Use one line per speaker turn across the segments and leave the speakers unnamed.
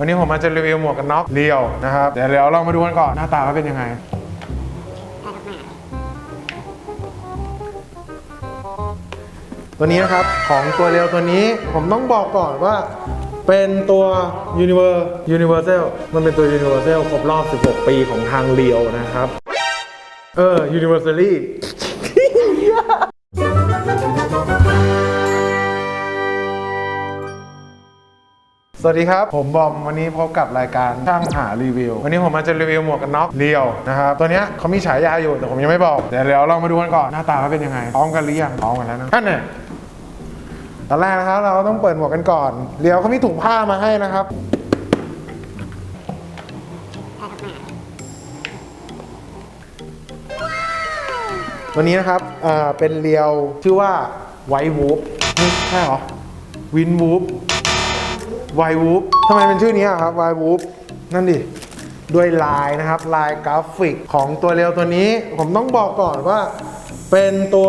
วันนี้ผมมาจะรีวิวหมวกกันน็อกเรียวนะครับ เดี๋ยวเดี๋ยวเรามาดูกันก่อนหน้าตาเขาเป็นยังไง ตัวนี้นะครับของตัวเรียวตัวนี้ผมต้องบอกก่อนว่าเป็นตัว Univer Universal มันเป็นตัว Universal ครบรอบ 16 ปีของทางเรียวนะครับ เออ Universally วัสดีครับ ผมบอมวันนี้พบกับรายการช่างหารีวิว วันนี้ผมมาจะรีวิวหมวกกันน็อกเรียวนะครับตัวเนี้ยเขามีฉายาอยู่แต่ผมยังไม่บอกเดี๋ยวเดี๋ยวเรามาดูกันก่อนหน้าตาเขาเป็นยังไงพร้อมกันหรือยังพร้อมกันแล้วนะนั่นเนี่ยตอนแรกนะครับเราต้องเปิดหมวกกันก่อนเรียวเขามีถุงผ้ามาให้นะครับตัวนี้นะครับเออเป็นเรียวชื่อว่าไวท์วูฟใช่หรอวินวูฟ วายวูฟทำไมเป็นชื่อนี้อะครับวายวูฟนั่นดิด้วยลายนะครับ ลายกราฟิกของตัวเร็วตัวนี้ ผมต้องบอกก่อนว่าเป็นตัว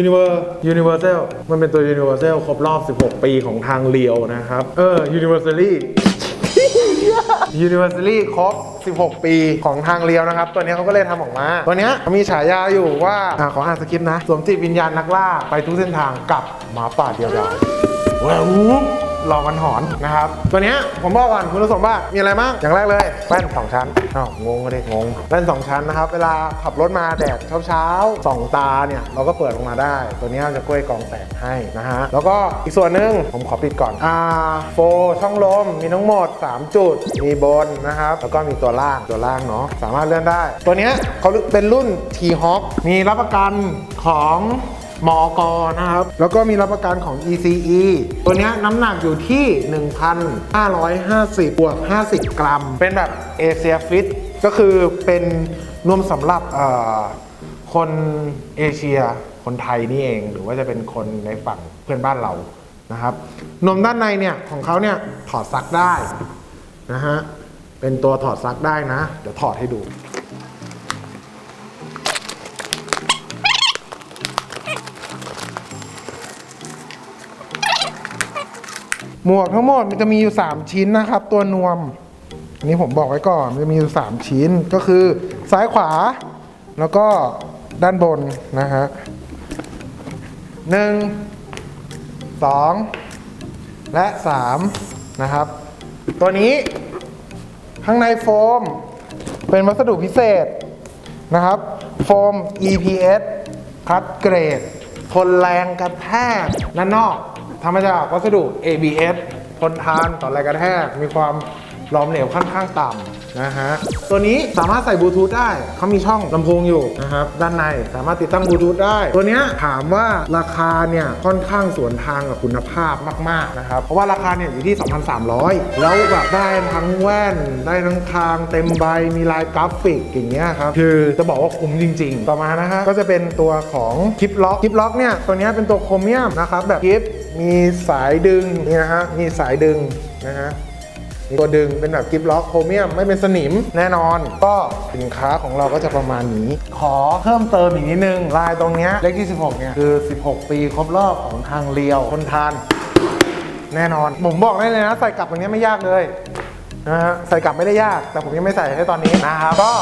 Univer Universal มันเป็นตัว Universal ครบรอบ 16 ปีของทางเรียวนะครับ เออ Universally Universally ครบ 16 ปีของทางเรียวนะครับ ตัวนี้เขาก็เลยทำออกมา ตัวนี้มีฉายาอยู่ว่าอ่าขออ่านสคริปต์นะ สวมจิตวิญญาณนักล่า ไปทุกเส้นทางกับหมาป่าเดียวดายว้าว รอมันหอนนะครับ ตัวนี้ผมบอกก่อนคุณสมบัติมีอะไรบ้างอย่างแรกเลยแว่นสองชั้นอ้าวงงเลยงงแว่นสองชั้นนะครับ เวลาขับรถมาแดดเช้าๆสองตาเนี่ยเราก็เปิดออกมาได้ ตัวนี้จะกล้วยกองแสงให้นะฮะแล้วก็อีกส่วนหนึ่งผมขอปิดก่อนอ่าโฟช่องลมมีทั้งหมด 3 จุดมีบนนะครับ แล้วก็มีตัวล่างตัวล่างเนาะสามารถเลื่อนได้ ตัวนี้เขาเป็นรุ่น T-Hawk มีรับประกันของ มอกนะครับ แล้วก็มีรับประกันของ ECE ตัวเนี้ยน้ำหนักอยู่ที่ 1,550บวก50 กรัม เป็นแบบเอเชียฟิตก็คือเป็นนวมสำหรับเอ่อคนเอเชีย คนไทยนี่เอง หรือว่าจะเป็นคนในฝั่งเพื่อนบ้านเรานะครับ นมด้านในเนี่ยของเขาเนี่ยถอดซักได้นะฮะ เป็นตัวถอดซักได้นะ เดี๋ยวถอดให้ดู หมวกทั้งหมดมันจะมีอยู่ 3 ชิ้นนะครับ ตัวนวม อันนี้ผมบอกไว้ก่อนมันจะมีอยู่ 3 ชิ้นก็คือซ้ายขวา แล้วก็ด้านบนนะฮะหนึ่งสองและ3นะครับ ตัวนี้ข้างในโฟมเป็นวัสดุพิเศษนะครับโฟม EPS คัดเกรด ทนแรงกระแทกและนอก ทำมาจากวัสดุ ABS ทนทานต่อแรงกระแทก มีความหลอมเหลวค่อนข้างต่ำนะฮะ ตัวนี้สามารถใส่บลูทูธได้ เขามีช่องลำโพงอยู่นะครับ ด้านในสามารถติดตั้งบลูทูธได้ ตัวเนี้ยถามว่าราคาเนี่ยค่อนข้างสวนทางกับคุณภาพมากๆนะครับ เพราะว่าราคาเนี่ยอยู่ที่ 2,300 แล้วแบบได้ทั้งแว่น ได้ทั้งคางเต็มใบ มีลายกราฟิกอย่างเงี้ยครับ คือจะบอกว่าคุ้มจริง ๆ ต่อมานะฮะ ก็จะเป็นตัวของคลิปล็อก คลิปล็อกเนี่ย ตัวเนี้ยเป็นตัวโครเมียมนะครับ แบบคลิป มีสายดึงนี่นะฮะมีสายดึงนะฮะมีตัวดึงเป็นแบบกิฟล็อกโครเมียมไม่เป็นสนิมแน่นอน ก็สินค้าของเราก็จะประมาณนี้ ขอเพิ่มเติมอีกนิดนึง ลายตรงเนี้ยเลขที่ 16 เนี่ย คือ 16 ปีครบรอบของทางเรียวคนทาน แน่นอน ผมบอกได้เลยนะ ใส่กลับตรงนี้ไม่ยากเลย นะฮะใส่กลับไม่ได้ยาก แต่ผมยังไม่ใส่ให้ตอนนี้นะครับก็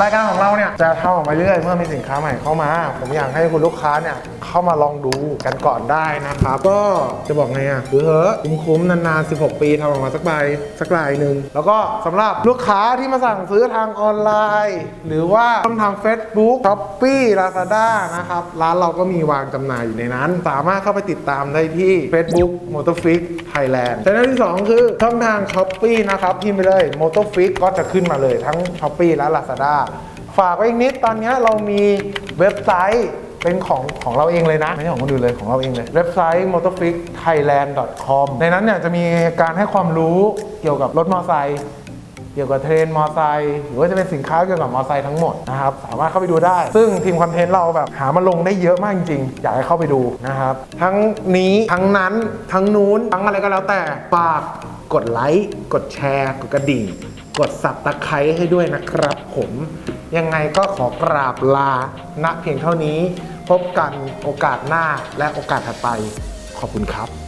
รายการของเราเนี่ยจะทำออกมาเรื่อยเมื่อมีสินค้าใหม่เข้ามา ผมอยากให้คุณลูกค้าเนี่ยเข้ามาลองดูกันก่อนได้นะครับก็จะบอกไงอะคือเถอะคุ้มๆนานๆ 16 ปีทำออกมาสักใบสักลายหนึ่งแล้วก็สำหรับลูกค้าที่มาสั่งซื้อทางออนไลน์ หรือว่าช่องทาง Facebook s h o p e e Lazada นะครับร้านเราก็มีวางจำหน่ายอยู่ในนั้น สามารถเข้าไปติดตามได้ที่ Facebook Motorfix Thailand ช่องที่ 2 คือช่องทาง s h o p e e นะครับพิมพ์ไปเลย Motorfix ก็จะขึ้นมาเลยทั้ง s h o p e e และ Lazada ฝากไว้อีกนิดตอนนี้เรามีเว็บไซต์เป็นของของเราเองเลยนะ ไม่ใช่ของคนอื่นเลยของเราเองเลย เว็บไซต์ motorfixthailand.com ในนั้นเนี่ยจะมีการให้ความรู้เกี่ยวกับรถมอเตอร์ไซค์ เกี่ยวกับเทรนมอไซค์หรือว่าจะเป็นสินค้าเกี่ยวกับมอไซค์ทั้งหมดนะครับสามารถเข้าไปดูได้ ซึ่งทีมคอนเทนต์เราแบบหามาลงได้เยอะมากจริงๆอยากให้เข้าไปดูนะครับทั้งนี้ทั้งนั้นทั้งนู้นทั้งอะไรก็แล้วแต่ฝากกดไลค์กดแชร์กดกระดิ่งกดสับตะไคร้ให้ด้วยนะครับผมยังไงก็ขอกราบลาณเพียงเท่านี้ พบกันโอกาสหน้าและโอกาสถัดไป ขอบคุณครับ